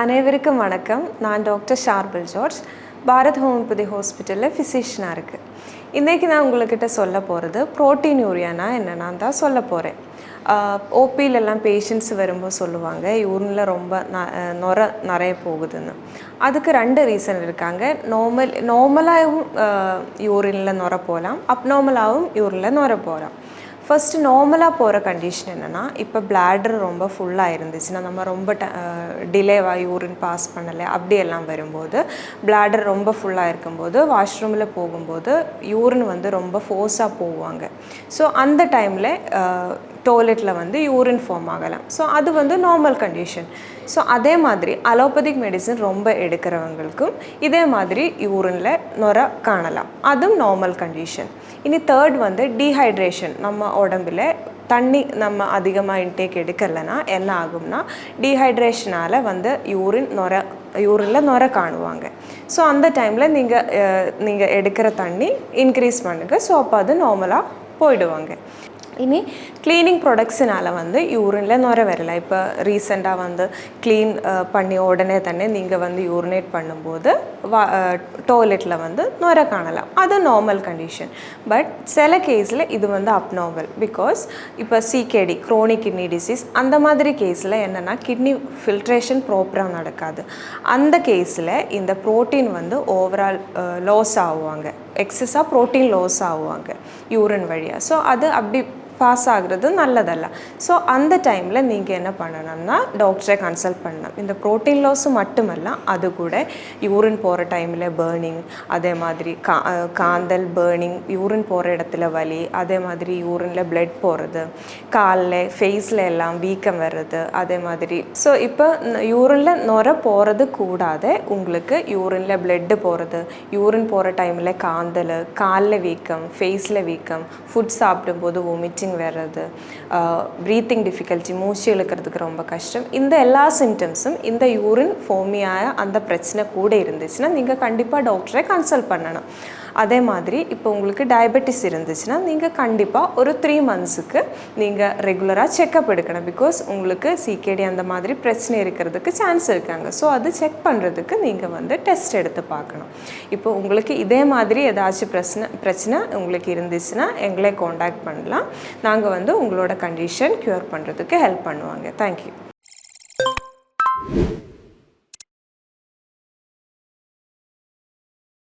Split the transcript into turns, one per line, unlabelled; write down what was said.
அனைவருக்கும் வணக்கம். நான் doctor Sharbil George. Bharat homeopathy ஹாஸ்பிட்டலில் ஃபிசிஷியனாக இருக்குது இன்றைக்கி நான் உங்கள்கிட்ட சொல்ல போகிறது ப்ரோட்டீன் யூரியானா என்னென்னா தான் சொல்ல போகிறேன் ஓபியிலெல்லாம் பேஷண்ட்ஸ் வரும்போது சொல்லுவாங்க யூரினில் ரொம்ப ந நுர நிறைய போகுதுன்னு. அதுக்கு ரெண்டு ரீசன் இருக்காங்க. நார்மல் நார்மலாகவும் யூரினில் நுர போகலாம் அப்நார்மலாகவும் யூரினில் நுர போகலாம் ஃபஸ்ட்டு நார்மலாக போகிற கண்டிஷன் என்னென்னா இப்போ பிளாடர் ரொம்ப ஃபுல்லாக இருந்துச்சுன்னா நம்ம ரொம்ப ட டிலேவாக யூரின் பாஸ் பண்ணலை அப்படியெல்லாம் வரும்போது பிளாடர் ரொம்ப ஃபுல்லாக இருக்கும்போது வாஷ்ரூமில் போகும்போது யூரின் வந்து ரொம்ப ஃபோர்ஸாக போவாங்க. ஸோ அந்த டைமில் டாய்லெட்டில் வந்து யூரின் ஃபார்ம் ஆகலாம். ஸோ அது வந்து நார்மல் கண்டிஷன் ஸோ அதே மாதிரி அலோபதிக் மெடிசன் ரொம்ப எடுக்கிறவங்களுக்கும் இதே மாதிரி யூரினில் நுர காணலாம். அதுவும் நார்மல் கண்டிஷன் இனி தேர்ட் வந்து டீஹைட்ரேஷன் நம்ம உடம்பில் தண்ணி நம்ம அதிகமாக இன்டேக் எடுக்கலைன்னா என்ன ஆகும்னா டீஹைட்ரேஷனால் வந்து யூரின் நுர யூரினில் நுர காணுவாங்க. ஸோ அந்த டைமில் நீங்கள் நீங்கள் எடுக்கிற தண்ணி இன்க்ரீஸ் பண்ணுங்கள் ஸோ அப்போ அது நார்மலாக போயிடுவாங்க. இனி க்ளீனிங் ப்ராடக்ட்ஸினால் வந்து யூரினில் நுர வரல. இப்போ ரீசெண்டாக வந்து க்ளீன் பண்ணி உடனே தானே நீங்கள் வந்து யூரினேட் பண்ணும்போது வா டாய்லெட்டில் வந்து நுர காணலாம். அது நார்மல் கண்டிஷன் பட் சில கேஸில் இது வந்து அப்நார்மல் பிகாஸ் இப்போ சிகேடி க்ரோனிக் கிட்னி டிசீஸ் அந்த மாதிரி கேஸில் என்னென்னா கிட்னி ஃபில்ட்ரேஷன் ப்ராப்பராக நடக்காது. அந்த கேஸில் இந்த ப்ரோட்டீன் வந்து ஓவரால் லாஸ் ஆகுவாங்க. எக்ஸஸாக ப்ரோட்டீன் லாஸ் ஆகுவாங்க. யூரின் வழியாக ஸோ அது அப்படி பாஸ் ஆகுறது நல்லதல்ல. ஸோ அந்த டைமில் நீங்கள் என்ன பண்ணணும்னா டாக்டரை கன்சல்ட் பண்ணணும். இந்த ப்ரோட்டீன் லாஸ் மட்டுமல்ல அது கூட யூரின் போகிற டைமில் பேர்னிங் அதே மாதிரி கா காந்தல் பேர்னிங் யூரின் போகிற இடத்துல வலி அதே மாதிரி யூரினில் பிளட் போகிறது காலில் ஃபேஸில் எல்லாம் வீக்கம் வர்றது அதே மாதிரி. ஸோ இப்போ யூரினில் நுர போகிறது கூடாது. உங்களுக்கு யூரினில் பிளட்டு போகிறது யூரின் போகிற டைமில் காந்தல் காலில் வீக்கம் ஃபேஸில் வீக்கம் ஃபுட் சாப்பிடும்போது வாமிட்டிங் வர்றது ப்ரீத்திங் டிஃபிகல்ட்டி மூச்சு இழுக்கிறதுக்கு ரொம்ப கஷ்டம். இந்த எல்லா சிம்டம்ஸும் இந்த யூரின் ஃபோமியாக அந்த பிரச்சனை கூட இருந்துச்சுன்னா நீங்கள் கண்டிப்பாக டாக்டரை கன்சல்ட் பண்ணணும். அதே மாதிரி இப்போ உங்களுக்கு டயபெட்டிஸ் இருந்துச்சுன்னா நீங்கள் கண்டிப்பாக ஒரு த்ரீ மந்த்ஸுக்கு நீங்கள் ரெகுலராக செக்கப் எடுக்கணும். பிகாஸ் உங்களுக்கு சிகேடி அந்த மாதிரி பிரச்சனை இருக்கிறதுக்கு சான்ஸ் இருக்காங்க. ஸோ அது செக் பண்ணுறதுக்கு நீங்கள் வந்து டெஸ்ட் எடுத்து பார்க்கணும். இப்போ உங்களுக்கு இதே மாதிரி ஏதாச்சும் பிரச்சனை பிரச்சனை உங்களுக்கு இருந்துச்சுன்னா எங்களை காண்டாக்ட் பண்ணலாம். நாங்கள் வந்து உங்களோட கண்டிஷன் க்யூர் பண்ணுறதுக்கு ஹெல்ப் பண்ணுவாங்க. Thank you